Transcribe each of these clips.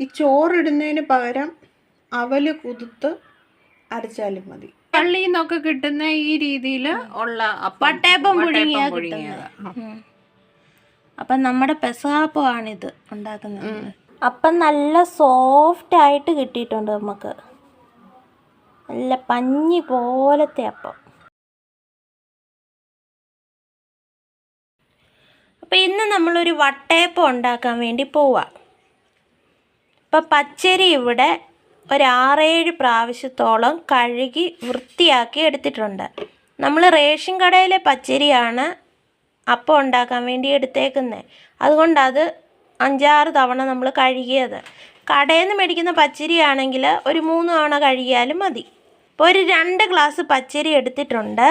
ഈ ചോറിടുന്നതിന് പകരം അവൽ കുതിർത്ത് അരച്ചാലും മതി. പള്ളിയിൽ നിന്നൊക്കെ കിട്ടുന്ന ഈ രീതിയിൽ ഉള്ള പട്ടേപ്പം പുഴുങ്ങിയ പുഴുങ്ങിയത്. ഉം. അപ്പം നമ്മുടെ ഉണ്ടാക്കുന്നത്. അപ്പം നല്ല സോഫ്റ്റ് ആയിട്ട് കിട്ടിയിട്ടുണ്ട് നമുക്ക് നല്ല പഞ്ഞി പോലത്തെ അപ്പം. അപ്പം ഇന്ന് നമ്മളൊരു വട്ടയപ്പം ഉണ്ടാക്കാൻ വേണ്ടി പോവാം. അപ്പം പച്ചരി ഇവിടെ ഒരു ആറേഴ് പ്രാവശ്യത്തോളം കഴുകി വൃത്തിയാക്കി എടുത്തിട്ടുണ്ട്. നമ്മൾ റേഷൻ കടയിലെ പച്ചരിയാണ് അപ്പം ഉണ്ടാക്കാൻ വേണ്ടി എടുത്തേക്കുന്നത് അതുകൊണ്ട് അത് അഞ്ചാറ് തവണ നമ്മൾ കഴുകിയത്. കടയിൽ നിന്ന് മേടിക്കുന്ന പച്ചരിയാണെങ്കിൽ ഒരു മൂന്ന് തവണ കഴുകിയാലും മതി. ഇപ്പോൾ ഒരു രണ്ട് ഗ്ലാസ് പച്ചരി എടുത്തിട്ടുണ്ട്.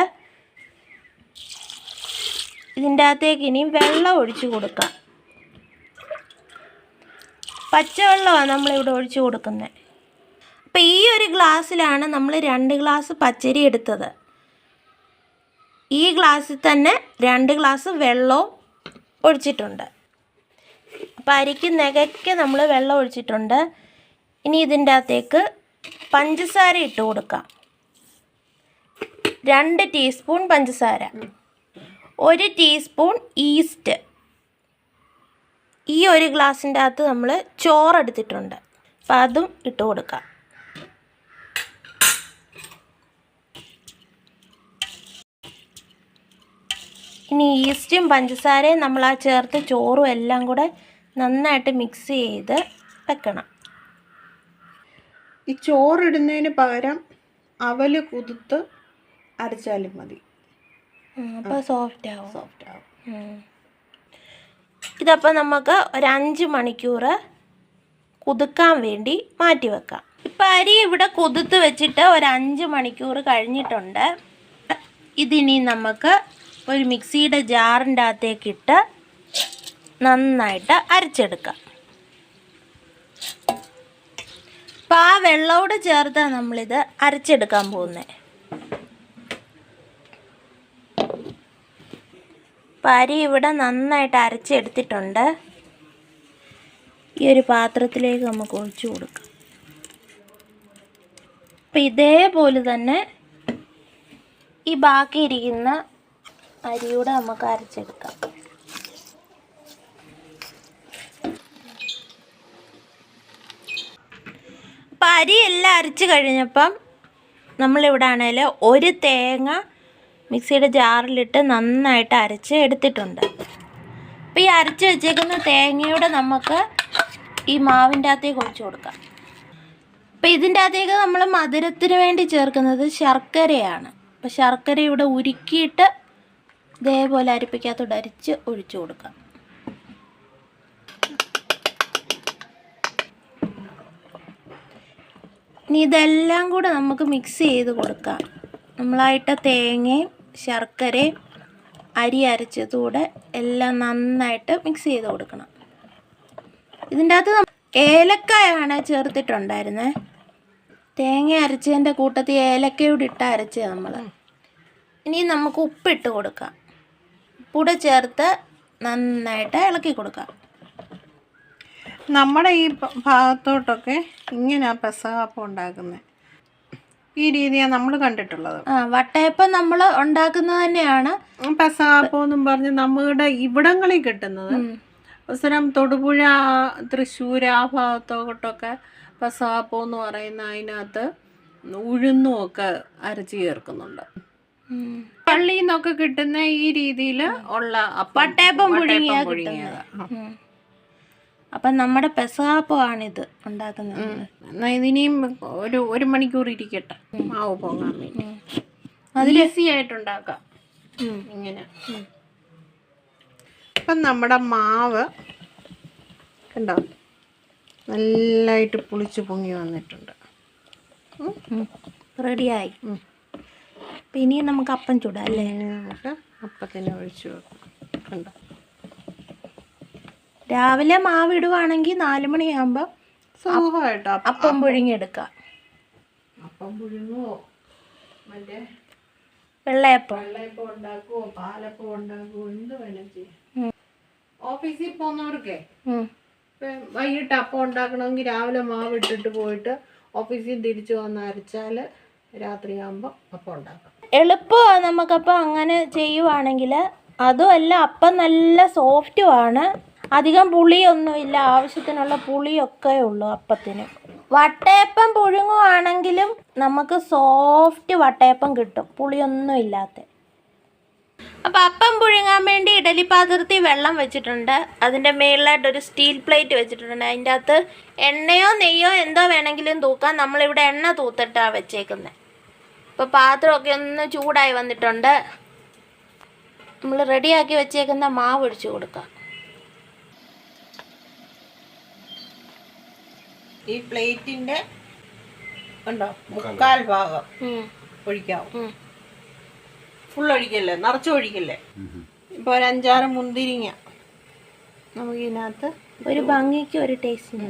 ഇതിന്റെ അകത്തേക്ക് ഇനി വെള്ളം ഒഴിച്ചു കൊടുക്കാം. പച്ചവെള്ളമാണ് നമ്മളിവിടെ ഒഴിച്ചു കൊടുക്കുന്നത്. അപ്പം ഈ ഒരു ഗ്ലാസ്സിലാണ് നമ്മൾ രണ്ട് ഗ്ലാസ് പച്ചരി എടുത്തത്. ഈ ഗ്ലാസ്സിൽ തന്നെ രണ്ട് ഗ്ലാസ് വെള്ളവും ഒഴിച്ചിട്ടുണ്ട്. അപ്പം അരിക്ക് നികയ്ക്ക് നമ്മൾ വെള്ളം ഒഴിച്ചിട്ടുണ്ട്. ഇനി ഇതിന്റെ അകത്തേക്ക് പഞ്ചസാര ഇട്ട് കൊടുക്കാം. രണ്ട് ടീസ്പൂൺ പഞ്ചസാര. ഒരു ടീസ്പൂൺ ഈസ്റ്റ്. ഈ ഒരു ഗ്ലാസിന്റെ അകത്ത് നമ്മൾ ചോറെടുത്തിട്ടുണ്ട്. അപ്പം അതും ഇട്ട് കൊടുക്കാം. ഇനി ഈസ്റ്റും പഞ്ചസാരയും നമ്മൾ ആ ചേർത്ത് ചോറും എല്ലാം കൂടെ നന്നായിട്ട് മിക്സ് ചെയ്ത് വെക്കണം. ഈ ചോറിടുന്നതിന് പകരം അവൽ കുതിർത്ത് അരച്ചാലും മതി. അപ്പോൾ സോഫ്റ്റ് ആവും. സോഫ്റ്റ് ആവും. ഇതപ്പോൾ നമുക്ക് ഒരു അഞ്ച് മണിക്കൂർ കുതുക്കാൻ വേണ്ടി മാറ്റി വെക്കാം. ഇപ്പം അരി ഇവിടെ കുതിർത്ത് വെച്ചിട്ട് ഒരു അഞ്ച് മണിക്കൂർ കഴിഞ്ഞിട്ടുണ്ട്. ഇതിനി നമുക്ക് ഒരു മിക്സിയുടെ ജാറിന്റെ അകത്തേക്ക് ഇട്ട് നന്നായിട്ട് അരച്ചെടുക്കാം. അപ്പം ആ വെള്ളത്തോട് ചേർത്താണ് നമ്മളിത് അരച്ചെടുക്കാൻ പോകുന്നത് അപ്പം അരി ഇവിടെ നന്നായിട്ട് അരച്ചെടുത്തിട്ടുണ്ട്. ഈ ഒരു പാത്രത്തിലേക്ക് നമുക്ക് ഒഴിച്ചു കൊടുക്കാം. അപ്പം ഇതേപോലെ തന്നെ ഈ ബാക്കി ഇരിക്കുന്ന അരിയൂടെ നമുക്ക് അരച്ചെടുക്കാം. അപ്പം അരിയെല്ലാം അരച്ച് കഴിഞ്ഞപ്പം നമ്മളിവിടെ ആണെങ്കിൽ ഒരു തേങ്ങ മിക്സിയുടെ ജാറിലിട്ട് നന്നായിട്ട് അരച്ച് എടുത്തിട്ടുണ്ട്. അപ്പോൾ ഈ അരച്ച് വെച്ചേക്കുന്ന തേങ്ങയുടെ നമുക്ക് ഈ മാവിന്റെ അകത്തേക്ക് ഒഴിച്ചു കൊടുക്കാം. അപ്പോൾ ഇതിന്റെ അകത്തേക്ക് നമ്മൾ മധുരത്തിന് വേണ്ടി ചേർക്കുന്നത് ശർക്കരയാണ്. അപ്പോൾ ശർക്കര ഇവിടെ ഉരുക്കിയിട്ട് ഇതേപോലെ അരിപ്പിക്കകത്തോട്ട് അരിച്ച് ഒഴിച്ചു കൊടുക്കാം. ഇനി ഇതെല്ലാം കൂടെ നമുക്ക് മിക്സ് ചെയ്ത് കൊടുക്കാം. നമ്മളായിട്ട് തേങ്ങയും ശർക്കരയും അരി അരച്ചതൂടെ എല്ലാം നന്നായിട്ട് മിക്സ് ചെയ്ത് കൊടുക്കണം. ഇതിന്റെ അകത്ത് ഏലക്കായാണ് ചേർത്തിട്ടുണ്ടായിരുന്നത് തേങ്ങ അരച്ചതിന്റെ കൂട്ടത്തിൽ ഏലക്കയോട് ഇട്ട് അരച്ചത് നമ്മൾ ഇനി നമുക്ക് ഉപ്പിട്ട് കൊടുക്കാം. ഉപ്പൂടെ ചേർത്ത് നന്നായിട്ട് ഇളക്കി കൊടുക്കാം. നമ്മുടെ ഈ ഭാഗത്തോട്ടൊക്കെ ഇങ്ങനെയാണ് പെസകാപ്പം ഉണ്ടാക്കുന്നത് ഈ രീതിയാണ് നമ്മൾ കണ്ടിട്ടുള്ളത്. ആ വട്ടയപ്പം നമ്മൾ ഉണ്ടാക്കുന്നത് തന്നെയാണ്. പെസഹാപ്പം എന്നും പറഞ്ഞ് നമ്മുടെ ഇവിടങ്ങളിൽ കിട്ടുന്നത്. അവസരം തൊടുപുഴ തൃശ്ശൂർ ആ ഭാഗത്തോട്ടൊക്കെ പെസഹാപ്പം എന്ന് പറയുന്ന അതിനകത്ത് ഉഴുന്നും ഒക്കെ അരച്ച് ചേർക്കുന്നുണ്ട്. പള്ളിന്നൊക്കെ പള്ളിയിൽ നിന്നൊക്കെ കിട്ടുന്ന ഈ രീതിയിൽ ഉള്ള വട്ടയപ്പം പുഴുങ്ങിയതാ. അപ്പം നമ്മുടെ പെസഹാപ്പമാണിത് ഉണ്ടാക്കുന്നത്. എന്നാ ഇതിനിയും ഒരു ഒരു മണിക്കൂർ ഇരിക്കട്ടെ. മാവ് പോകാൻ വേണ്ടി. അതിൽ ഈസി ആയിട്ടുണ്ടാക്കാം. ഇങ്ങനെ. അപ്പം നമ്മുടെ മാവ് കണ്ടോ? നല്ലതായിട്ട് പുളിച്ച് പൊങ്ങി വന്നിട്ടുണ്ട്. റെഡിയായി. പിന്നെ അപ്പം നമുക്ക് അപ്പം ചൂടാം അല്ലേ? ഇനി നമുക്ക് അപ്പത്തിന് ഒഴിച്ചു വെക്കാം. കണ്ടോ? രാവിലെ മാവ് ഇടുവാണെങ്കിൽ നാല് മണിയാകുമ്പോൾ സുഖമായിട്ടോ അപ്പം പുഴുങ്ങിയെടുക്കാം. അപ്പം പുഴുങ്ങോ മറ്റേ വെള്ളയപ്പം. വെള്ളയപ്പം ഉണ്ടാക്കുവോ? പാലപ്പം ഉണ്ടാക്കുവോ? എന്ത് വേണം ചെയ്യാം. ഓഫീസിൽ പോകുന്നവർക്കേ. വൈകിട്ട് അപ്പം ഉണ്ടാക്കണമെങ്കിൽ രാവിലെ മാവ് ഇട്ടിട്ട് പോയിട്ട് ഓഫീസിൽ തിരിച്ചു വന്ന് അരച്ചാൽ രാത്രിയാകുമ്പോൾ അപ്പം ഉണ്ടാക്കാം. എളുപ്പമാണ് നമുക്കപ്പോൾ അങ്ങനെ ചെയ്യുവാണെങ്കിൽ. അതുമല്ല അപ്പം നല്ല സോഫ്റ്റുമാണ്. അധികം പുളിയൊന്നുമില്ല ആവശ്യത്തിനുള്ള പുളിയൊക്കെ ഉള്ളൂ അപ്പത്തിന്. വട്ടയപ്പം പുഴുങ്ങുവാണെങ്കിലും നമുക്ക് സോഫ്റ്റ് വട്ടയപ്പം കിട്ടും. പുളിയൊന്നും ഇല്ലാത്ത. അപ്പം അപ്പം പുഴുങ്ങാൻ വേണ്ടി ഇഡലി പാത്രത്തിൽ വെള്ളം വെച്ചിട്ടുണ്ട്. അതിന്റെ മേളിലായിട്ട് ഒരു സ്റ്റീൽ പ്ലേറ്റ് വെച്ചിട്ടുണ്ട്. അതിന്റെ അകത്ത് എണ്ണയോ നെയ്യോ എന്തോ വേണമെങ്കിലും തൂക്കാം. നമ്മളിവിടെ എണ്ണ തൂത്തിട്ടാണ് വെച്ചേക്കുന്നത് ഇപ്പോൾ പാത്രമൊക്കെ ഒന്ന് ചൂടായി വന്നിട്ടുണ്ട്. നമ്മൾ റെഡിയാക്കി വെച്ചേക്കുന്ന മാവ് ഒഴിച്ചു കൊടുക്കാം. ഈ പ്ലേറ്റിന്റെ ഉണ്ടോ മുക്കാൽ ഭാഗം. ഒഴിക്കാവും ഫുൾ ഒഴിക്കല്ലേ? നിറച്ച് ഒഴിക്കല്ലേ? ഇപ്പോൾ ഒരു അഞ്ചാറ് മുന്തിരിങ്ങ നമുക്ക് ഇതിനകത്ത് ഒരു ഭംഗിക്ക് ഒരു ടേസ്റ്റിന്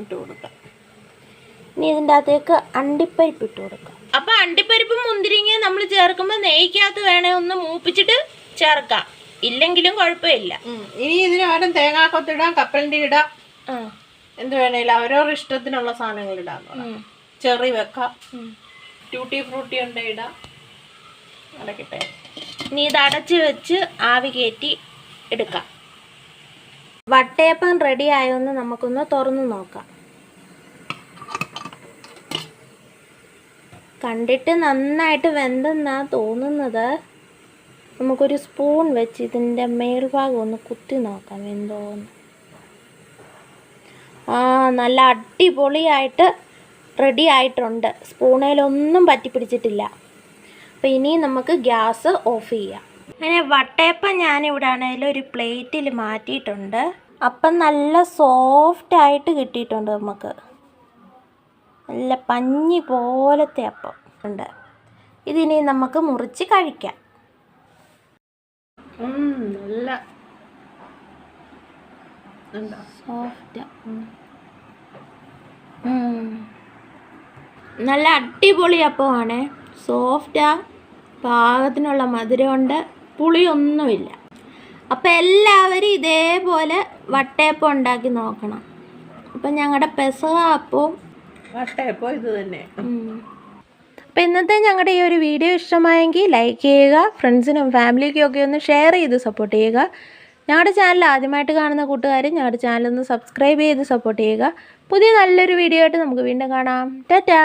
ഇട്ട് കൊടുക്കാം. ഇനി ഇതിന്റെ അകത്തേക്ക് അണ്ടിപ്പരിപ്പ് ഇട്ട് കൊടുക്കാം. അപ്പൊ അണ്ടിപ്പരിപ്പും മുന്തിരിങ്ങയും നമ്മൾ ചേർക്കുമ്പോൾ നെയ്ക്കകത്ത് വേണേ ഒന്ന് മൂപ്പിച്ചിട്ട് ചേർക്കാം. ഇല്ലെങ്കിലും കുഴപ്പമില്ല. ഇനി ഇതിന് വേണം തേങ്ങാക്കൊത്തിടാം കപ്പലിന്റെ ഇടാം. ആ. എന്ത് വേണേലും അവരവരുടെ ഇഷ്ടത്തിനുള്ള സാധനങ്ങൾ ഇടാന്ന്. ചെറി വെക്കാം. ട്യൂട്ടി ഫ്രൂട്ടി ഉണ്ട് ഇടാം. അടക്കട്ടെ ഇനി ഇത് അടച്ച് വെച്ച് ആവി കയറ്റി എടുക്കാം. വട്ടയപ്പം റെഡി ആയോന്ന് നമുക്കൊന്ന് തുറന്നു നോക്കാം. കണ്ടിട്ട് നന്നായിട്ട് വെന്തെന്നാ തോന്നുന്നത്? നമുക്കൊരു സ്പൂൺ വെച്ച് ഇതിന്റെ മേൽഭാഗം ഒന്ന് കുത്തി നോക്കാം വെന്തോന്ന്. ആ നല്ല അടിപൊളിയായിട്ട് റെഡി ആയിട്ടുണ്ട്. സ്പൂണേലൊന്നും പറ്റിപ്പിടിച്ചിട്ടില്ല അപ്പോൾ ഇനി നമുക്ക് ഗ്യാസ് ഓഫ് ചെയ്യാം. അങ്ങനെ വട്ടയപ്പം ഞാനിവിടെ ആണെങ്കിലും ഒരു പ്ലേറ്റിൽ മാറ്റിയിട്ടുണ്ട്. അപ്പം നല്ല സോഫ്റ്റ് ആയിട്ട് കിട്ടിയിട്ടുണ്ട് നമുക്ക്. നല്ല പഞ്ഞി പോലത്തെ അപ്പം ഉണ്ട്. ഇതിനി നമുക്ക് മുറിച്ച് കഴിക്കാം. നല്ല സോഫ്റ്റ് നല്ല അടിപൊളി അപ്പമാണ്. സോഫ്റ്റാ പാകത്തിനുള്ള മധുരമുണ്ട് പുളിയൊന്നുമില്ല. അപ്പം എല്ലാവരും ഇതേപോലെ വട്ടയപ്പം ഉണ്ടാക്കി നോക്കണം. അപ്പം ഞങ്ങളുടെ പെസക അപ്പവും വട്ടയപ്പം ഇത് തന്നെ. അപ്പം ഇന്നത്തെ ഞങ്ങളുടെ ഈ ഒരു വീഡിയോ ഇഷ്ടമായെങ്കിൽ ലൈക്ക് ചെയ്യുക ഫ്രണ്ട്സിനും ഫാമിലിക്കും ഒക്കെ ഒന്ന് ഷെയർ ചെയ്ത് സപ്പോർട്ട് ചെയ്യുക. ഞങ്ങളുടെ ചാനൽ ആദ്യമായിട്ട് കാണുന്ന കൂട്ടുകാർ ഞങ്ങളുടെ ചാനൽ ഒന്ന് സബ്സ്ക്രൈബ് ചെയ്ത് സപ്പോർട്ട് ചെയ്യുക. പുതിയ നല്ലൊരു വീഡിയോ ആയിട്ട് നമുക്ക് വീണ്ടും കാണാം. ടാറ്റാ!